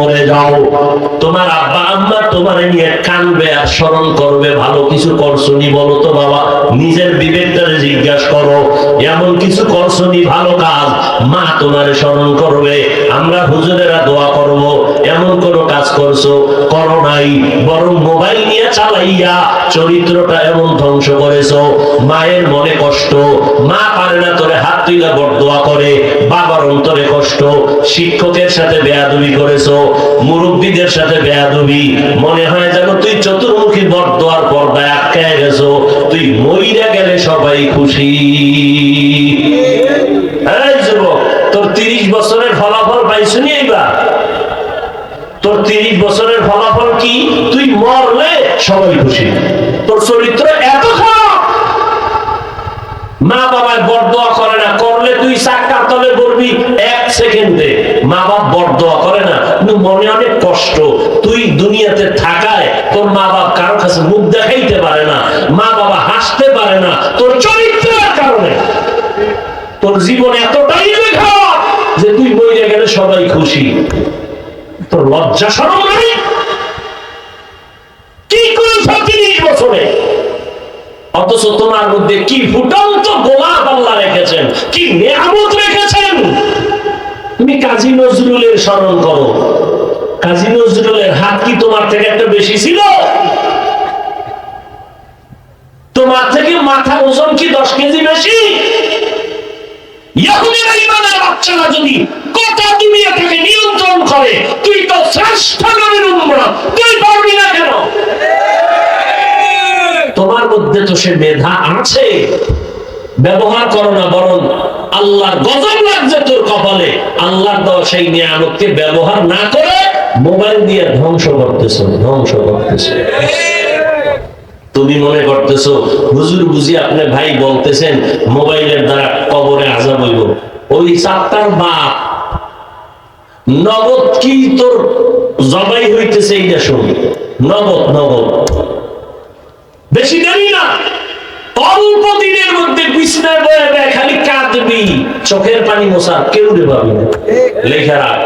মরে যাও। তোমার আব্বা, আম্মা তোমার নিয়ে কানবে আর স্মরণ করবে, ভালো কিছু করছনি বলো তো বাবা? নিজের বিবেকটারে জিজ্ঞাসা করো। এমন কিছু করছনি ভালো কাজ? মা তোমারে স্মরণ করবে। আমরা হুজুরেরা দোয়া করব, এমন কোন কাজ করছ? করো নাই, বরং মোবাইল নিয়ে চালাইয়া চরিত্রটা এমন ধ্বংস করেছ। মায়ের মনে কষ্ট, মা পারে না তোরে হাত তুইলা বরদোয়া করে, বাবার অন্তরে কষ্ট, শিক্ষকের সাথে বেয়াদবি করেছ মুরব্বীদের সাথে বেয়াদবি। মনে হয় যেন তুই চতুর্মুখী বরদোয়ার পর্দায় আটকায় গেছো। তুই মইরা গেলে সবাই খুশি। তোর তিরিশ বছরের ফলাফল পাইছনি এইবার? তোর তিরিশ বছরের ফলাফল কি? তুই মরলে সবাই খুশি। তোর চরিত্র এত খারাপ। মা বাবায় বরদোয়া করে না, করলে তুই এক সেকেন্ডে মা বাপ বরদোয়া করে না মনে অনেক কষ্ট। তুই দুনিয়াতে থাকায় তোর মা বাপ কারও কাছে মুখ দেখাইতে পারে না মা বাবা হাসতে পারে না, তোর চরিত্রের কারণে। তোর জীবন এতটাই লেখা যে তুই বইরে গেলে সবাই খুশি। তোর লজ্জা সরম নাই? কি করেছ তিরিশ বছরে? অথচ তোমার মধ্যে কি ফুটন্ত গোলাপ আল্লাহ রেখেছেন কি নিয়ামত রেখেছেন তুমি কাজী নজরুলের স্মরণ করো। কাজী নজরুলের হাত কি তোমার থেকে একটা বেশি ছিল? তোমার থেকে মাথা ওজন কি দশ কেজি বেশি? তোমার মধ্যে তো সে মেধা আছে। ব্যবহার করো না, বরং আল্লাহর গজব লাগছে তোর কপালে। আল্লাহর দেওয়া সেই নিয়ামতকে ব্যবহার না করে মোবাইল দিয়ে ধ্বংস করতেছো ধ্বংস করতেছো। তুমি মনে করতেছো, হুজুর বুঝি আপনি ভাই বলতেছেন, মোবাইলের দ্বারা কবরে আজাব হইব। ওই চারটার বাপ, নগদ কি তোর জবাই হইতেছে এইটা শুনি। নগদ নগদ। বেশি দেরি না। অল্প দিনের মধ্যে বিছনায় বয়ে বয়ে খালি কাঁদবি। চোখের পানি মোছা কেউ রে পাবি না। লেখা রাখ।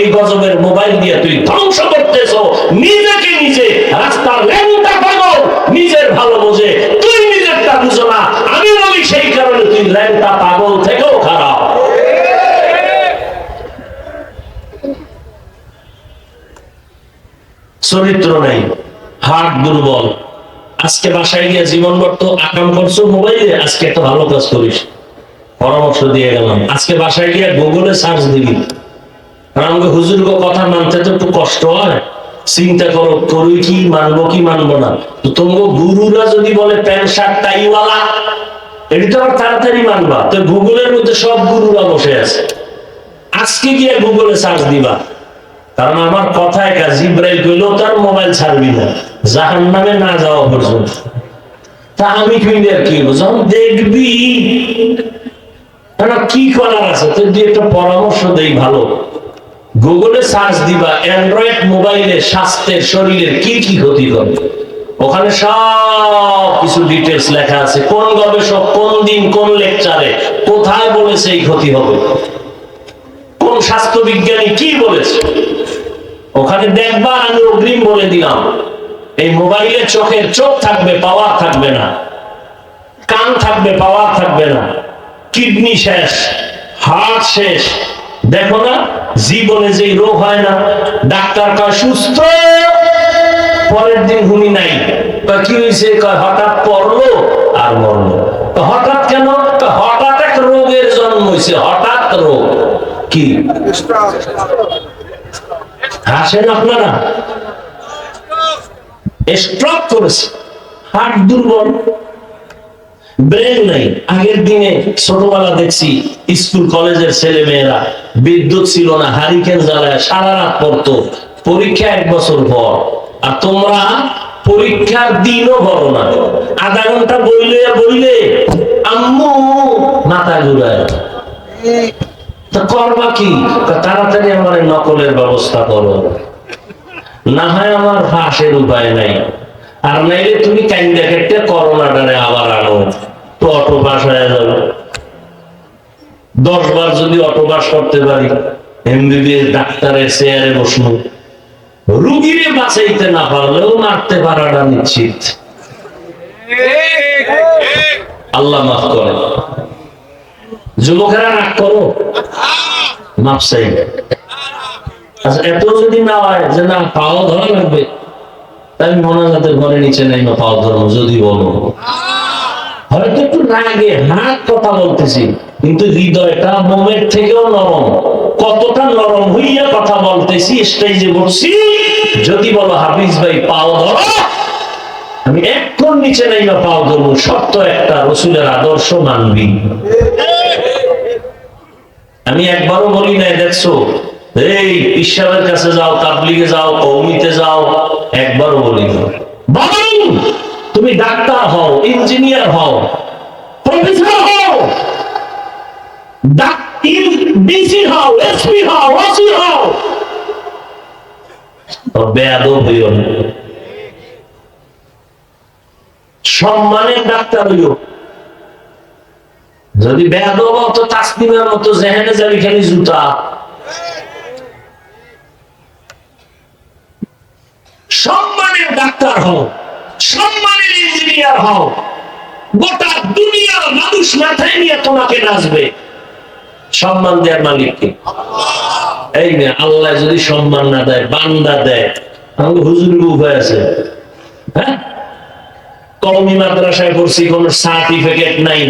এই গজবের মোবাইল দিয়ে তুই ধ্বংস করতেছ। নিজেকে নিজে, রাস্তার নিজের ভালো বোঝে, তুই নিজেরটা বুঝো না আমি বলি সেই কারণে তুই ল্যাংটা পাগল থেকেও খারাপ চরিত্র নাই হার্ট দুর্বল। আজকে বাসায় গিয়ে জীবন বর্ত আকাম করছ, মোবাইলে, আজকে একটা ভালো কাজ করিস। পরামর্শ দিয়ে গেলাম। আজকে বাসায় গিয়ে গুগলে সার্চ দিবি। আমাকে হুজুর কথা মানতে তো একটু কষ্ট হয়। চিন্তা করো করি কি, মানবো কি, মানবো না। তো তোমাকে গুরুরা যদি বলে প্যান্ট শার্ট, টাইওয়ালা, এটি তো আবার তাড়াতাড়ি মানবা। তো গুগলের মধ্যে সব গুরুরা বসে আছে। আজকে গিয়ে গুগলে সার্চ দিবা। কারণ আমার কথায় কাজ জিব্রাইল কইলেও তার মোবাইল ছাড়বি না জাহান নামে না যাওয়া পর্যন্ত। তা আমি কইলে আর কি? যখন দেখবি কি করার আছে? তুই দুই একটা পরামর্শ দেই ভালো। গুগলে সার্চ দিবা, অ্যান্ড্রয়েড মোবাইলে স্বাস্থ্যের শরীরের কি কি ক্ষতি করে? ওখানে সব কিছু ডিটেলস লেখা আছে। কোন গবেষক কোন দিন কোন লেকচারে কোথায় বলেছে এই ক্ষতি হবে? স্বাস্থ্য বিজ্ঞানী কি বলেছে? ওখানে দেখবা আমি অগ্রিম বলে দিলাম, এই মোবাইলে চোখের চোখ থাকবে, পাওয়ার থাকবে না, কান থাকবে, পাওয়ার থাকবে না, কিডনি শেষ, হার্ট শেষ। দেখো না, জীবনে যেই রোগ হয় না, ডাক্তার কয়, সুস্থ? পরের দিন হুনি নাই। কয়, কি হয়েছে হঠাৎ পড়ল আর মরলো। তো হঠাৎ কেন? হঠাৎ এক রোগের জন্ম হয়েছে হঠাৎ রোগ। কি? হাসেন আপনারা? স্ট্রক করেছে। হার্ট দুর্বল। ব্রেন নাই। আগের দিনে ছোটবেলা দেখছি স্কুল কলেজের ছেলে মেয়েরা বিদ্যুৎ ছিল না, হারিকেন জ্বালায় সারা রাত পড়তো। পরীক্ষা এক বছর পর। আর তোমরা পরীক্ষার দিনও বলো না। আধা ঘণ্টা বইলে বইলে, আম্মু, মাথা ঘুরায়। তা করবা কি? তাড়াতাড়ি আমার নকলের ব্যবস্থা করো। না হয় আমার ফাঁসের উপায় নাই। আর নাইলে তুমি কাইন্দা কেটে করোনাটারে আবার আনো। তো অটো পাস হয়ে যাবে। দশ বার যদি অটো পাস করতে পারি এমবিবিএস ডাক্তারের চেয়ারে রুগীরে বাঁচাইতে না পারলেও মারতে পারাটা নিশ্চিত। আল্লাহ মাফ করে। যুবকেরা রাগ করো। মাফ চাই আচ্ছা এত যদি না হয় যে না, পাও ধরা লাগবে। তাই মনাজাতের ঘরে নিচে নাই না পাও ধরো যদি বলো। হয়তো একটু রাগে হাত কথা বলতেছি, কিন্তু হৃদয়টা মোমের থেকেও নরম। কতটা নরম হইয়া কথা বলতেছি স্টেজে বসছি, যদি বলো, হাফিজ ভাই, পাও ধরো। আমি এক্ষণ নিচে নাই না পাও ধরবো, সত্য একটা রসুলের আদর্শ মানবি। আমি একবারও বলি নাই, দেখছ? এই, ঈশ্বরের কাছে যাও, তাবলিগে যাও কৌমিতে যাও, একবারও বলি না তুমি ডাক্তার হও, ইঞ্জিনিয়ার হও, প্রফেসর হও ডিসি হও, এসপি হও, ওসি হও। সম্মানের ডাক্তার হইও। যদি তাসলিমের মতো জেহেনে যাবি খালি জুতা। সম্মানের ডাক্তার হও, সম্মানের ইঞ্জিনিয়ার হও। গোটা দুনিয়ার মানুষ মাথায় নিয়ে তোমাকে নাচবে। সম্মান দেওয়ার মালিককে এই না, আল্লাহ যদি সম্মান না দেয়, বান্দা দেয়। আমাকে হুজুর উপায় আছে। হ্যাঁ? কওমি মাদ্রাসায় পড়ছি, কোন সার্টিফিকেট নাই।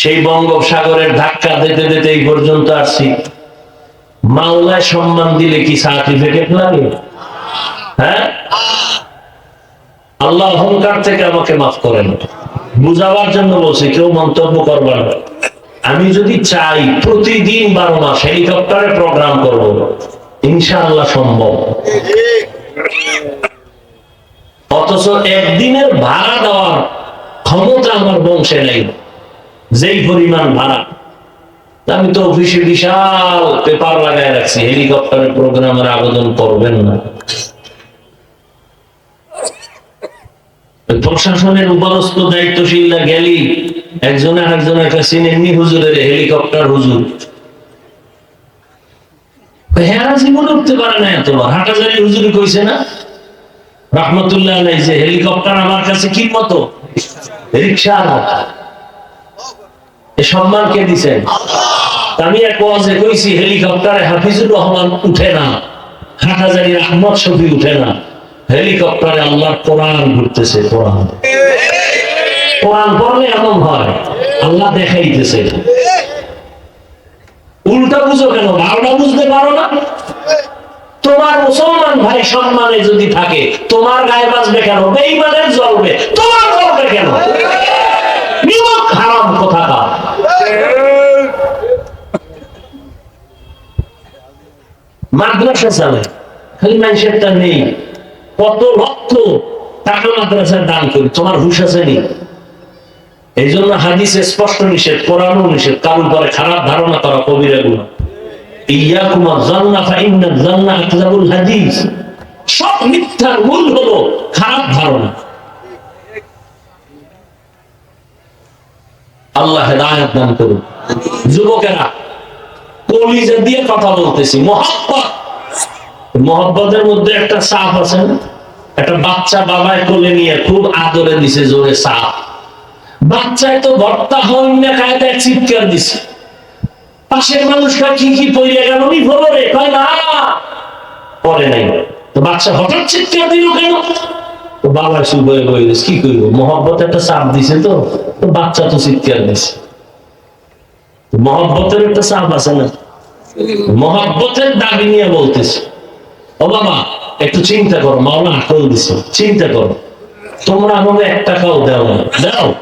সেই বঙ্গোপসাগরের ধাক্কা দিতে দিতে এই পর্যন্ত আসছি। মাওলায় সম্মান দিলে কি সার্টিফিকেট লাগে? হ্যাঁ? আল্লাহ অহংকার থেকে আমাকে মাফ করেন। বুঝাবার জন্য বলছি, কেউ মন্তব্য করবার আমি যদি চাই প্রতিদিন বারো মাস হেলিকপ্টারে প্রোগ্রাম করব, ইনশাআল্লাহ সম্ভব। অথচ একদিনের ভাড়া দেওয়ার ক্ষমতা আমার বংশে নেই। যেই পরিমাণ ভাড়া আমি তো অফিসে বিশাল পেপার লাগায় রাখছি, হেলিকপ্টারের প্রোগ্রামের আবেদন করবেন না। প্রশাসনের উপরস্থ দায়িত্বশীলরা গেলি, একজনে আরেকজনের কাছে এমনি হুজুরের হেলিকপ্টার হুজুর। হেরা জীবন উঠতে পারে না এতবার হাটাজারি হুজুরি কইছে না? রহমতুল্লাহ যে হেলিকপ্টার আমার কাছে কি মতো? রিক্সার মতো সম্মান কে দিছেন আমি এক ওয়াজে কইছি, হেলিকপ্টারে হাফিজুর রহমান উঠে না। হাটাজারির আহমদ শফি উঠে না। হেলিকপ্টারে আল্লাহর কোরআন ঘুরতেছে, কোরআন। কোরআন পড়লে এমন হয়, আল্লাহ দেখাইতেছে। উল্টা বুঝো কেন? ভালোটা বুঝতে পারো না? তোমার মুসলমান ভাই সম্মানে যদি থাকে, তোমার গায়ে বাঁচবে কেন? বেইমানের জ্বলবে তোমার জ্বলবে কেন? হারাম কোথাকার মাদ্রাসা চালে খালি মানুষেরটা নেই। কত লক্ষ টাকা মাদ্রাসায় দান করি, তোমার হুশ আছে নি? এই জন্য হাদিসে স্পষ্ট নিষেধ, কোরআনও নিষেধ, কারোর পরে খারাপ ধারণা করা কবিরা ইয়াকুমা জান্না ফাইন্না জান্না আকযাবুল হাদিস। সব মিথ্যার মূল হলো খারাপ ধারণা। আল্লাহ হেদায়েত দান করুন। যুবকেরা কলিজা দিয়ে কথা বলতেছি, মহাব্বত। মহব্বতের মধ্যে একটা সাপ আছে একটা বাচ্চা বাবায় কোলে নিয়ে খুব আদরে দিছে, জোরে সাপ। বাচ্চায় তো ভর্তা হন না, কায়দায় চিৎকার দিছে। পাশের মানুষটা কি কি পড়ে গেল, নি ভরে কয়, না, পরে নাই। তো বাচ্চা হঠাৎ চিৎকার দিল কেন? তো বাবা শুধু বয়ে বয়ে কি করব মহব্বত একটা চাপ দিছে তো বাচ্চা তো চিৎকার দিছে। মহব্বতের একটা চাপ আছে না? মহব্বতের দাবি নিয়ে বলতেছে। ও বাবা, একটু চিন্তা করো মাওলা আকল দিছে, চিন্তা করো। তোমরা আমাকে এক টাকাও দাও না। দাও?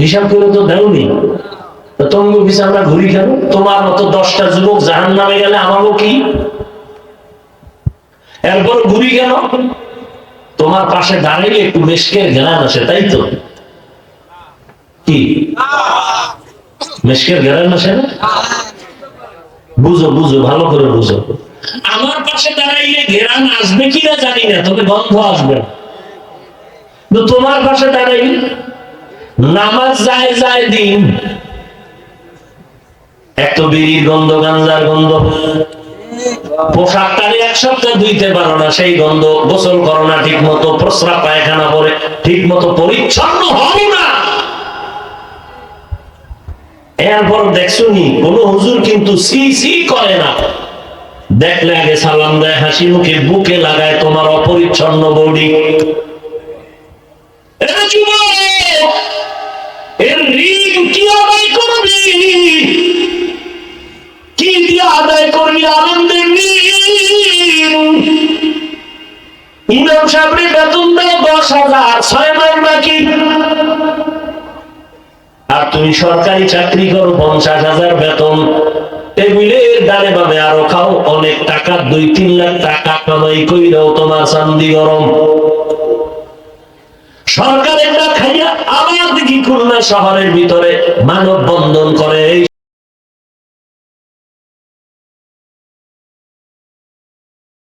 হিসাব করে তো দেওনি। তো তুমি অফিসে আমরা ঘুরি কেন? তোমার মতো দশটা যুবক জাহান নামে গেলে কি? এরপর ঘুরি কেন? তোমার পাশে দাঁড়াইলে একটু মেশকের জ্ঞান আসে, তাই তো? কি? মেশকের আসে না বুঝো বুঝো, ভালো করে বুঝো। আমার পাশে দাঁড়াইলে ঘেরান আসবে কিনা জানি না, তবে গন্ধ আসবে। তোমার পাশে দাঁড়াই, নামাজ যায় যায় দিন। এত বিড়ির গন্ধ গাঞ্জার গন্ধ। পোশাকটারে এক সপ্তাহ ধুইতে পারো না, সেই গন্ধ গোসল করো না ঠিক মতো প্রস্রাব পায়খানা করে ঠিক মতো পরিচ্ছন্ন হও না। এরপর দেখছ নি কোন হুজুর কিন্তু সি সি করে না। দেখলে আগে সালাম দেয়, হাসি মুখে বুকে লাগায় তোমার অপরিচ্ছন্ন বডি। এর কি কি দিয়ে আদায় দশ হাজার, ছয় মাস বাকি। আর তুমি সরকারি চাকরি করো, পঞ্চাশ হাজার বেতন। টেবিলের ডানে বামে আরও খাও, অনেক টাকা, দুই, তিন লাখ টাকা কামাই কইরাও তোমার চান্দি গরম। সরকারের না খাইয়া আবার দেখি খুলনা শহরের ভিতরে মানব বন্ধন করে